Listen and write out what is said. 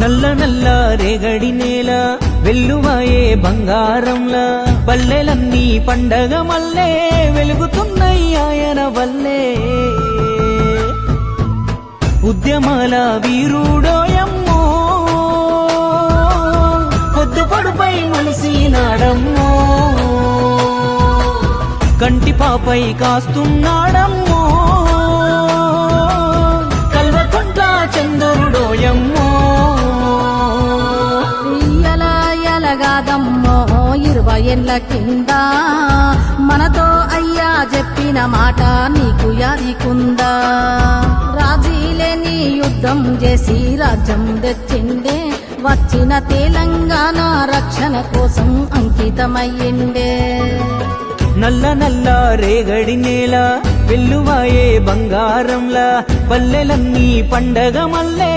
నల్ల నల్ల రేగడి నేల వెల్లువాయే బంగారంలా పల్లెలన్నీ పండగ మల్లే వెలుగుతున్నాయి ఆయన వల్లే. ఉద్యమాల వీరుడోయమ్మో పొద్దు పొడుపై మలిసినాడమ్మో. కంటి పాపై కాస్తున్నాడమ్మో. ఎలగాదమ్మో ఇరవై ఏళ్ళ కింద. మనతో అయ్యా చెప్పిన మాట నీకు యాదికుందా. రాజీలేని యుద్ధం చేసి రాజ్యం తెచ్చిండే వచ్చిన తెలంగాణ రక్షణ కోసం అంకితమయ్యిండే నల్ల నల్ల రేగడి నేల వెల్లువాయే బంగారంలా పల్లెలన్నీ పండగ మల్లే